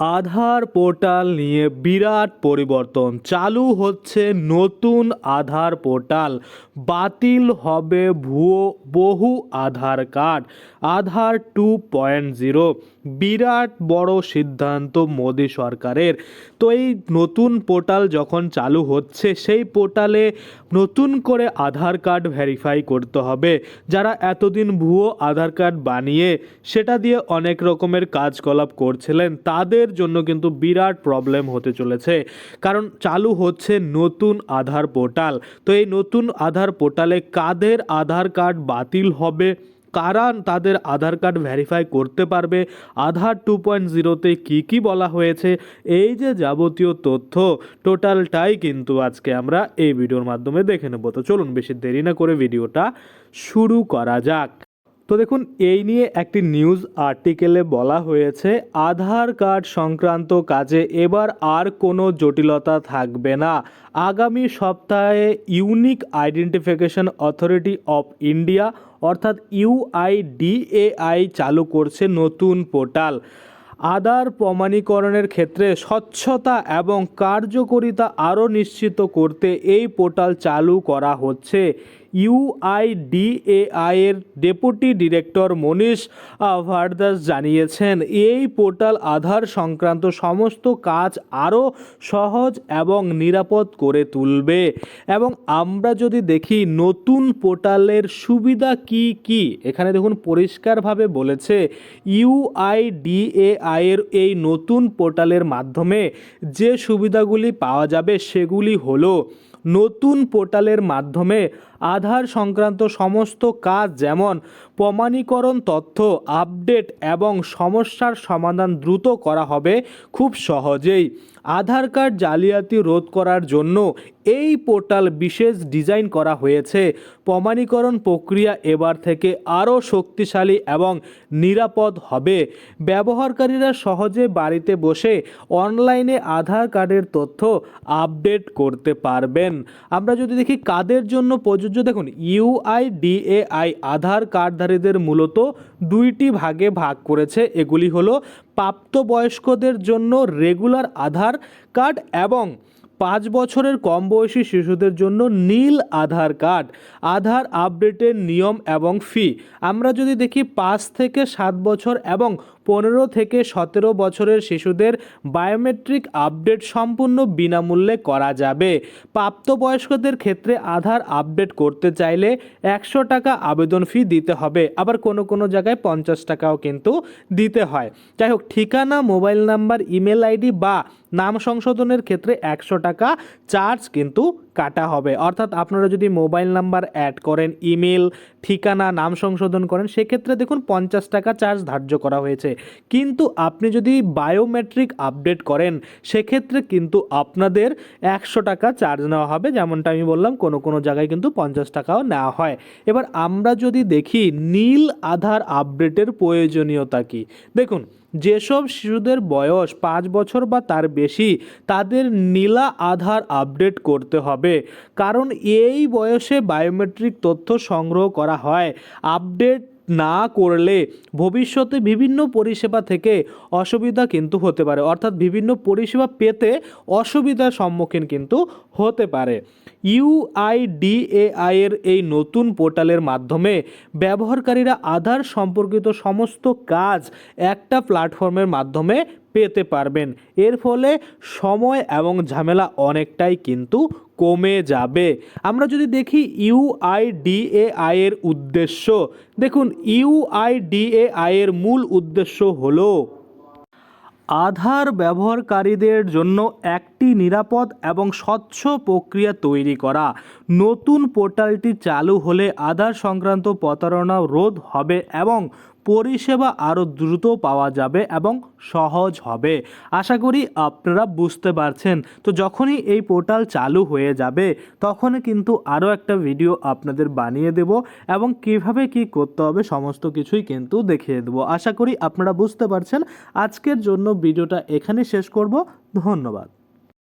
আধার portal নিয়ে বিরাট পরিবর্তন। চালু হচ্ছে নতুন আধার পোর্টাল। বাতিল হবে ভুয়ো বহু Aadhaar card. Aadhaar two point zero. বিরাট বড় সিদ্ধান্ত মোদী সরকারের। তো এই নতুন পোর্টাল যখন চালু হচ্ছে, সেই পোর্টালে নতুন করে আধার কার্ড ভেরিফাই করতে হবে। যারা এতদিন ভুয়ো আধার কার্ড বানিয়ে সেটা দিয়ে অনেক রকমের কাজকলাপ করছিলেন, তাদের জন্য কিন্তু বিরাট প্রবলেম হতে চলেছে। কারণ চালু হচ্ছে নতুন আধার পোর্টাল। তো এই নতুন আধার পোর্টালে কাদের আধার কার্ড বাতিল হবে কারা তাদের আধার কার্ড ভেরিফাই করতে পারবে। আধার টু পয়েন্ট জিরোতে কী কী বলা হয়েছে, এই যে যাবতীয় তথ্য টোটালটাই কিন্তু আজকে আমরা এই ভিডিওর মাধ্যমে দেখে নেব। তো চলুন বেশি দেরি না করে ভিডিওটা শুরু করা যাক। তো দেখুন, এই নিয়ে একটি নিউজ আর্টিকেলে বলা হয়েছে, আধার কার্ড সংক্রান্ত কাজে এবার আর কোনো জটিলতা থাকবে না। আগামী সপ্তাহে unique identification authority of India অর্থাৎ ইউআইডিএআই চালু করছে নতুন পোর্টাল। আধার প্রমাণীকরণের ক্ষেত্রে স্বচ্ছতা এবং কার্যকরিতা আরও নিশ্চিত করতে এই পোর্টাল চালু করা হচ্ছে। ইউআইডিএআই এর ডেপুটি ডিরেক্টর মনীষ ভারদাস জানিয়েছেন, এই পোর্টাল আধার সংক্রান্ত সমস্ত কাজ আরও সহজ এবং নিরাপদ করে তুলবে। এবং আমরা যদি দেখি নতুন পোর্টালের সুবিধা কি কি, এখানে দেখুন পরিষ্কারভাবে বলেছে ইউআইডিএআই এর এই নতুন পোর্টালের মাধ্যমে যে সুবিধাগুলি পাওয়া যাবে সেগুলি হলো নতুন পোর্টালের মাধ্যমে আধার সংক্রান্ত সমস্ত কাজ যেমন প্রমাণীকরণ তথ্য আপডেট এবং সমস্যার সমাধান দ্রুত করা হবে খুব সহজেই। আধার কার্ড জালিয়াতি রোধ করার জন্য এই পোর্টাল বিশেষ ডিজাইন করা হয়েছে। প্রমাণীকরণ প্রক্রিয়া এবার থেকে আরও শক্তিশালী এবং নিরাপদ হবে। ব্যবহারকারীরা সহজে বাড়িতে বসে অনলাইনে আধার কার্ডের তথ্য আপডেট করতে পারবেন। আমরা যদি দেখি কাদের জন্য প্রযোজ্য, দেখুন ইউআইডিএআই আধার কার্ডধারীদের মূলত দুইটি ভাগে ভাগ করেছে। এগুলি হলো প্রাপ্তবয়স্কদের জন্য রেগুলার আধার কার্ড এবং পাঁচ বছরের কম বয়সী শিশুদের জন্য নীল আধার কার্ড, আধার আপডেটের নিয়ম এবং ফি। আমরা যদি দেখি পাঁচ থেকে সাত বছর এবং পনেরো থেকে সতেরো বছরের শিশুদের বায়োমেট্রিক আপডেট সম্পূর্ণ বিনামূল্যে করা যাবে। প্রাপ্তবয়স্কদের ক্ষেত্রে আধার আপডেট করতে চাইলে একশো টাকা আবেদন ফি দিতে হবে। আবার কোনো কোনো জায়গায় পঞ্চাশ টাকাও কিন্তু দিতে হয়। যাই হোক, ঠিকানা, মোবাইল নাম্বার, ইমেল আইডি বা নাম সংশোধনের ক্ষেত্রে একশো টাকা চার্জ কিন্তু কাটা হবে। অর্থাৎ আপনারা যদি মোবাইল নাম্বার অ্যাড করেন ইমেল ঠিকানা, নাম সংশোধন করেন, সেক্ষেত্রে দেখুন পঞ্চাশ টাকা চার্জ ধার্য করা হয়েছে। কিন্তু আপনি যদি বায়োমেট্রিক আপডেট করেন, সেক্ষেত্রে কিন্তু আপনাদের একশো টাকা চার্জ নেওয়া হবে, যেমনটা আমি বললাম, কোনো কোনো জায়গায় কিন্তু পঞ্চাশ টাকাও নেওয়া হয়। এবার আমরা যদি দেখি, নীল আধার আপডেটের প্রয়োজনীয়তা কি? দেখুন যেসব শিশুদের বয়স পাঁচ বছর বা তার বেশি, তাদের নীলা আধার আপডেট করতে হবে। কারণ এই বয়সে বায়োমেট্রিক তথ্য সংগ্রহ করা হয়। আপডেট না করলে ভবিষ্যতে বিভিন্ন পরিষেবা থেকে অসুবিধা কিন্তু হতে পারে। অর্থাৎ বিভিন্ন পরিষেবা পেতে অসুবিধার সম্মুখীন কিন্তু হতে পারে। ইউআইডিএআই এর এই নতুন পোর্টালের মাধ্যমে ব্যবহারকারীরা আধার সম্পর্কিত সমস্ত কাজ একটা প্ল্যাটফর্মের মাধ্যমে পেতে পারবেন। এর ফলে সময় এবং ঝামেলা অনেকটাই কিন্তু কমে যাবে। আমরা যদি দেখি ইউআইডিএআই এর উদ্দেশ্য, দেখুন ইউআইডিএআই এর মূল উদ্দেশ্য হলো আধার ব্যবহারকারীদের জন্য একটি নিরাপদ এবং স্বচ্ছ প্রক্রিয়া তৈরি করা। নতুন পোর্টালটি চালু হলে আধার সংক্রান্ত প্রতারণা রোধ হবে এবং পরিষেবা আরও দ্রুত পাওয়া যাবে এবং সহজ হবে। আশা করি আপনারা বুঝতে পারছেন। তো যখনই এই পোর্টাল চালু হয়ে যাবে, তখনই কিন্তু আরও একটা ভিডিও আপনাদের বানিয়ে দেব এবং কীভাবে কি করতে হবে সমস্ত কিছুই কিন্তু দেখিয়ে দেবো। আশা করি আপনারা বুঝতে পারছেন। আজকের জন্য ভিডিওটা এখানে শেষ করব। ধন্যবাদ।